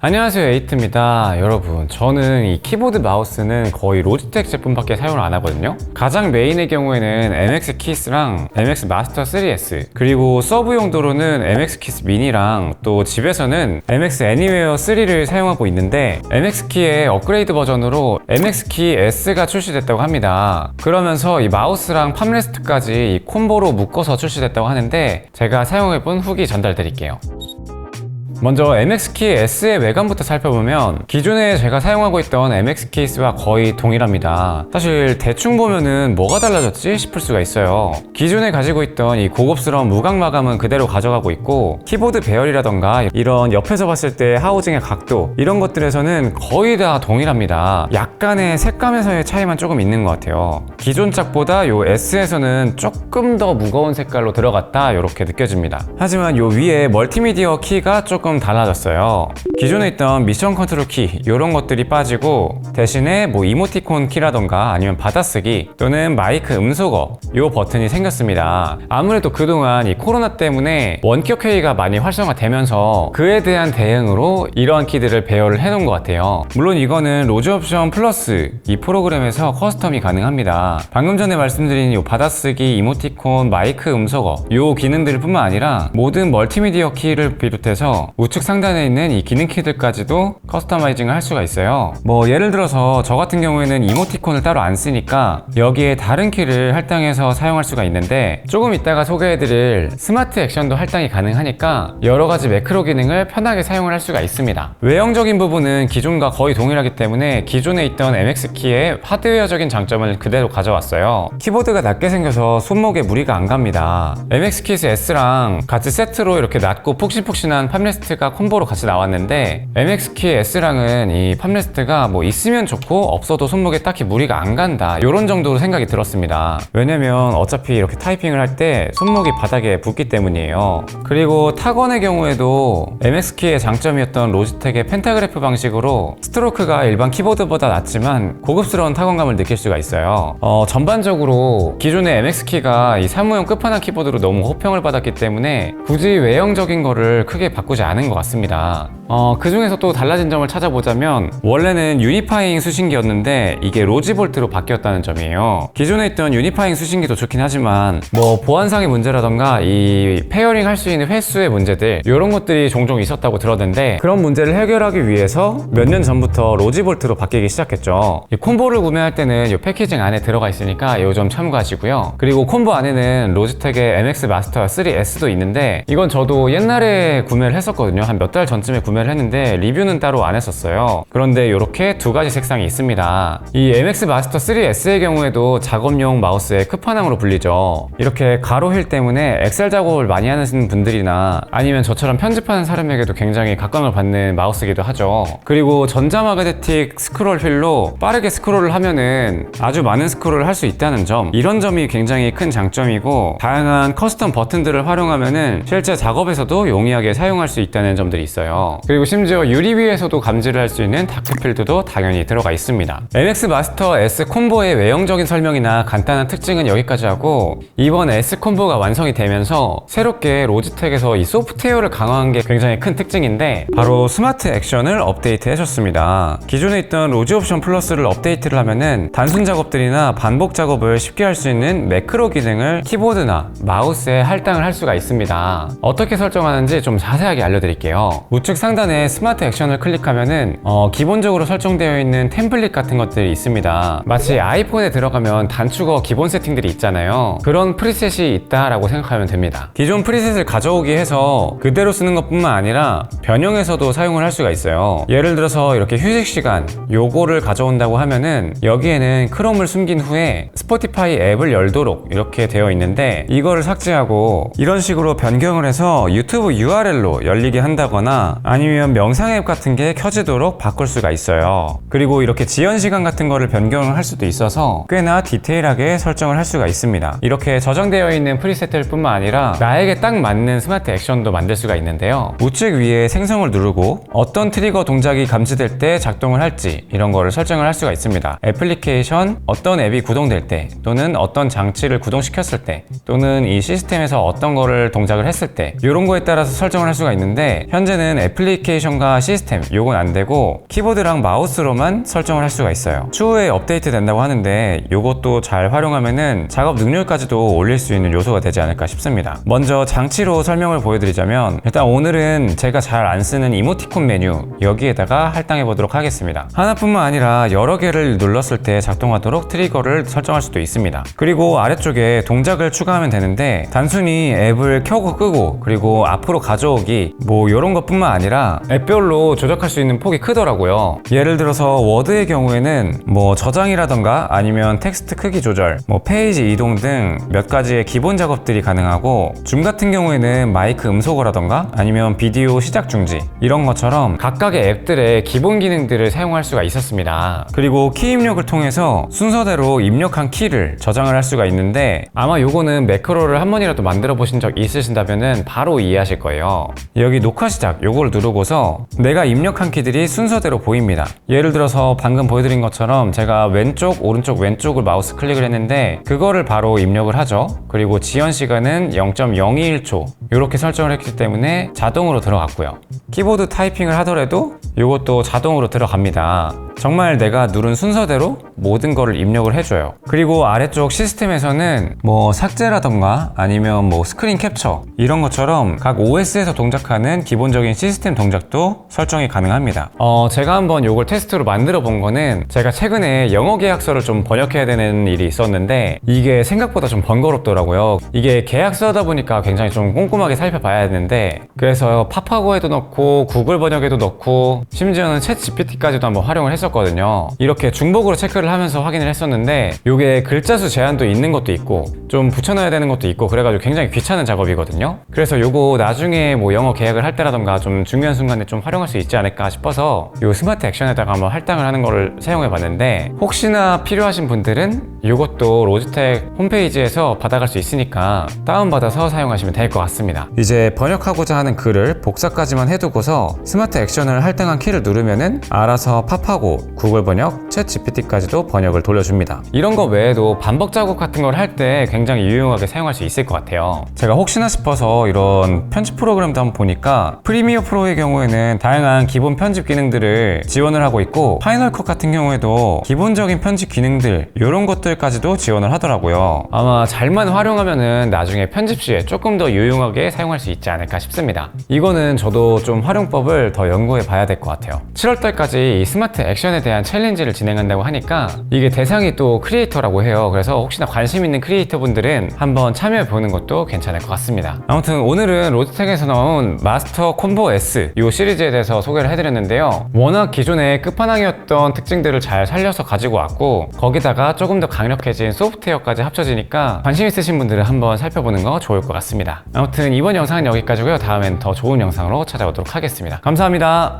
안녕하세요 에이트입니다. 여러분 저는 이 키보드 마우스는 거의 로지텍 제품밖에 사용을 안 하거든요. 가장 메인의 경우에는 MX 키스랑 MX 마스터 3S 그리고 서브 용도로는 MX 키스 미니랑 또 집에서는 MX 애니웨어 3를 사용하고 있는데 MX 키의 업그레이드 버전으로 MX 키 S가 출시됐다고 합니다. 그러면서 이 마우스랑 팜레스트까지 이 콤보로 묶어서 출시됐다고 하는데 제가 사용해본 후기 전달드릴게요 먼저 MX-키 S의 외관부터 살펴보면 기존에 제가 사용하고 있던 MX-키 S와 거의 동일합니다. 사실 대충 보면은 뭐가 달라졌지 싶을 수가 있어요. 기존에 가지고 있던 이 고급스러운 무광 마감은 그대로 가져가고 있고 키보드 배열이라던가 이런 옆에서 봤을 때 하우징의 각도 이런 것들에서는 거의 다 동일합니다. 약간의 색감에서의 차이만 조금 있는 것 같아요. 기존 짝보다 요 S에서는 조금 더 무거운 색깔로 들어갔다 이렇게 느껴집니다. 하지만 요 위에 멀티미디어 키가 조금 달라졌어요. 기존에 있던 미션 컨트롤 키 이런 것들이 빠지고 대신에 뭐 이모티콘 키라던가 아니면 받아쓰기 또는 마이크 음소거 요 버튼이 생겼습니다. 아무래도 그동안 이 코로나 때문에 원격 회의가 많이 활성화되면서 그에 대한 대응으로 이러한 키들을 배열을 해놓은 것 같아요. 물론 이거는 로즈 옵션 플러스 이 프로그램에서 커스텀이 가능합니다. 방금 전에 말씀드린 이 받아쓰기, 이모티콘, 마이크 음소거 요 기능들 뿐만 아니라 모든 멀티미디어 키를 비롯해서 우측 상단에 있는 이 기능 키들까지도 커스터마이징을 할 수가 있어요. 뭐 예를 들어서 저 같은 경우에는 이모티콘을 따로 안 쓰니까 여기에 다른 키를 할당해서 사용할 수가 있는데 조금 이따가 소개해드릴 스마트 액션도 할당이 가능하니까 여러 가지 매크로 기능을 편하게 사용을 할 수가 있습니다. 외형적인 부분은 기존과 거의 동일하기 때문에 기존에 있던 MX 키의 하드웨어적인 장점을 그대로 가져왔어요. 키보드가 낮게 생겨서 손목에 무리가 안 갑니다. MX 키스 S랑 같이 세트로 이렇게 낮고 푹신푹신한 팜레스트 가 콤보로 같이 나왔는데 MX 키 S랑은 이 팜레스트가 뭐 있으면 좋고 없어도 손목에 딱히 무리가 안 간다 이런 정도로 생각이 들었습니다. 왜냐면 어차피 이렇게 타이핑을 할 때 손목이 바닥에 붙기 때문이에요. 그리고 타건의 경우에도 MX 키의 장점이었던 로지텍의 펜타그래프 방식으로 스트로크가 일반 키보드보다 낮지만 고급스러운 타건감을 느낄 수가 있어요. 어, 전반적으로 기존의 MX 키가 이 사무용 끝판왕 키보드로 너무 호평을 받았기 때문에 굳이 외형적인 거를 크게 바꾸지 않은 것 같습니다. 어, 그 중에서 또 달라진 점을 찾아보자면 원래는 유니파잉 수신기였는데 이게 로지볼트로 바뀌었다는 점이에요. 기존에 있던 유니파잉 수신기도 좋긴 하지만 뭐 보안상의 문제라던가 이 페어링 할 수 있는 횟수의 문제들 이런 것들이 종종 있었다고 들었는데 그런 문제를 해결하기 위해서 몇 년 전부터 로지볼트로 바뀌기 시작했죠. 이 콤보를 구매할 때는 이 패키징 안에 들어가 있으니까 이 점 참고하시고요. 그리고 콤보 안에는 로지텍의 MX 마스터 3S도 있는데 이건 저도 옛날에 구매를 했었거든요. 한 몇 달 전쯤에 구매를 했는데 리뷰는 따로 안 했었어요. 그런데 이렇게 두 가지 색상이 있습니다. 이 MX 마스터 3S의 경우에도 작업용 마우스의 끝판왕으로 불리죠. 이렇게 가로 휠 때문에 엑셀 작업을 많이 하는 분들이나 아니면 저처럼 편집하는 사람에게도 굉장히 각광을 받는 마우스이기도 하죠. 그리고 전자마그네틱 스크롤 휠로 빠르게 스크롤을 하면은 아주 많은 스크롤을 할 수 있다는 점 이런 점이 굉장히 큰 장점이고 다양한 커스텀 버튼들을 활용하면은 실제 작업에서도 용이하게 사용할 수 있다 는 점들이 있어요. 그리고 심지어 유리 위에서도 감지를 할 수 있는 다크필드도 당연히 들어가 있습니다. MX 마스터 S 콤보의 외형적인 설명이나 간단한 특징은 여기까지 하고 이번 S 콤보가 완성이 되면서 새롭게 로지텍에서 이 소프트웨어를 강화한 게 굉장히 큰 특징인데 바로 스마트 액션을 업데이트 해줬습니다. 기존에 있던 로지 옵션 플러스를 업데이트를 하면은 단순 작업들이나 반복 작업을 쉽게 할 수 있는 매크로 기능을 키보드나 마우스에 할당을 할 수가 있습니다. 어떻게 설정하는지 좀 자세하게 알려드릴게요. 우측 상단에 스마트 액션을 클릭하면은 어, 기본적으로 설정되어 있는 템플릿 같은 것들이 있습니다. 마치 아이폰에 들어가면 단축어 기본 세팅들이 있잖아요. 그런 프리셋이 있다라고 생각하면 됩니다. 기존 프리셋을 가져오기 해서 그대로 쓰는 것뿐만 아니라 변형해서도 사용을 할 수가 있어요. 예를 들어서 이렇게 휴식 시간 요거를 가져온다고 하면은 여기에는 크롬을 숨긴 후에 스포티파이 앱을 열도록 이렇게 되어 있는데 이거를 삭제하고 이런 식으로 변경을 해서 유튜브 URL로 열리 게 한다거나 아니면 명상 앱 같은 게 켜지도록 바꿀 수가 있어요. 그리고 이렇게 지연 시간 같은 거를 변경을 할 수도 있어서 꽤나 디테일하게 설정을 할 수가 있습니다. 이렇게 저장되어 있는 프리셋들 뿐만 아니라 나에게 딱 맞는 스마트 액션도 만들 수가 있는데요. 우측 위에 생성을 누르고 어떤 트리거 동작이 감지될 때 작동을 할지 이런 거를 설정을 할 수가 있습니다. 애플리케이션 어떤 앱이 구동될 때 또는 어떤 장치를 구동시켰을 때 또는 이 시스템에서 어떤 거를 동작을 했을 때 이런 거에 따라서 설정을 할 수가 있는데 있는데 현재는 애플리케이션과 시스템 요건 안 되고 키보드랑 마우스로만 설정을 할 수가 있어요. 추후에 업데이트 된다고 하는데 요것도 잘 활용하면은 작업 능률까지도 올릴 수 있는 요소가 되지 않을까 싶습니다. 먼저 장치로 설명을 보여드리자면 일단 오늘은 제가 잘 안 쓰는 이모티콘 메뉴 여기에다가 할당해 보도록 하겠습니다. 하나뿐만 아니라 여러 개를 눌렀을 때 작동하도록 트리거를 설정할 수도 있습니다. 그리고 아래쪽에 동작을 추가하면 되는데 단순히 앱을 켜고 끄고 그리고 앞으로 가져오기 뭐 이런 것뿐만 아니라 앱별로 조작할 수 있는 폭이 크더라고요. 예를 들어서 워드의 경우에는 뭐 저장이라던가 아니면 텍스트 크기 조절, 뭐 페이지 이동 등 몇 가지의 기본 작업들이 가능하고 줌 같은 경우에는 마이크 음소거라던가 아니면 비디오 시작 중지 이런 것처럼 각각의 앱들의 기본 기능들을 사용할 수가 있었습니다. 그리고 키 입력을 통해서 순서대로 입력한 키를 저장을 할 수가 있는데 아마 요거는 매크로를 한 번이라도 만들어 보신 적 있으신다면 바로 이해하실 거예요. 여기 녹화 시작 요걸 누르고서 내가 입력한 키들이 순서대로 보입니다. 예를 들어서 방금 보여드린 것처럼 제가 왼쪽 오른쪽 왼쪽을 마우스 클릭을 했는데 그거를 바로 입력을 하죠. 그리고 지연 시간은 0.021초 이렇게 설정을 했기 때문에 자동으로 들어갔고요. 키보드 타이핑을 하더라도 이것도 자동으로 들어갑니다. 정말 내가 누른 순서대로 모든 거를 입력을 해줘요. 그리고 아래쪽 시스템에서는 뭐 삭제라던가 아니면 뭐 스크린 캡처 이런 것처럼 각 OS에서 동작하는 기본적인 시스템 동작도 설정이 가능합니다. 어, 제가 한번 이걸 테스트로 만들어 본 거는 제가 최근에 영어 계약서를 좀 번역해야 되는 일이 있었는데 이게 생각보다 좀 번거롭더라고요. 이게 계약서다 보니까 굉장히 좀 꼼꼼하게 살펴봐야 되는데 그래서 파파고에도 넣고 구글 번역에도 넣고 심지어는 챗 GPT까지도 한번 활용을 했었 거든요. 이렇게 중복으로 체크를 하면서 확인을 했었는데 이게 글자 수 제한도 있는 것도 있고 좀 붙여넣어야 되는 것도 있고 그래가지고 굉장히 귀찮은 작업이거든요. 그래서 요거 나중에 뭐 영어 계약을 할 때라던가 좀 중요한 순간에 좀 활용할 수 있지 않을까 싶어서 요 스마트 액션에다가 한번 할당을 하는 거를 사용해 봤는데 혹시나 필요하신 분들은 이것도 로지텍 홈페이지에서 받아갈 수 있으니까 다운받아서 사용하시면 될 것 같습니다. 이제 번역하고자 하는 글을 복사까지만 해두고서 스마트 액션을 할당한 키를 누르면은 알아서 팝하고 구글 번역, 챗 GPT까지도 번역을 돌려줍니다. 이런 거 외에도 반복 작업 같은 걸 할 때 굉장히 유용하게 사용할 수 있을 것 같아요. 제가 혹시나 싶어서 이런 편집 프로그램도 한번 보니까 프리미어 프로의 경우에는 다양한 기본 편집 기능들을 지원을 하고 있고 파이널 컷 같은 경우에도 기본적인 편집 기능들 이런 것들 까지도 지원을 하더라고요. 아마 잘만 활용하면은 나중에 편집 시에 조금 더 유용하게 사용할 수 있지 않을까 싶습니다. 이거는 저도 좀 활용법을 더 연구해 봐야 될 것 같아요. 7월달까지 이 스마트 액션에 대한 챌린지를 진행한다고 하니까 이게 대상이 또 크리에이터라고 해요. 그래서 혹시나 관심 있는 크리에이터 분들은 한번 참여해 보는 것도 괜찮을 것 같습니다. 아무튼 오늘은 로지텍에서 나온 마스터 콤보 S 이 시리즈에 대해서 소개를 해드렸는데요. 워낙 기존의 끝판왕이었던 특징들을 잘 살려서 가지고 왔고 거기다가 조금 더 강력해진 소프트웨어까지 합쳐지니까 관심 있으신 분들은 한번 살펴보는 거 좋을 것 같습니다. 아무튼 이번 영상은 여기까지고요. 다음엔 더 좋은 영상으로 찾아오도록 하겠습니다. 감사합니다.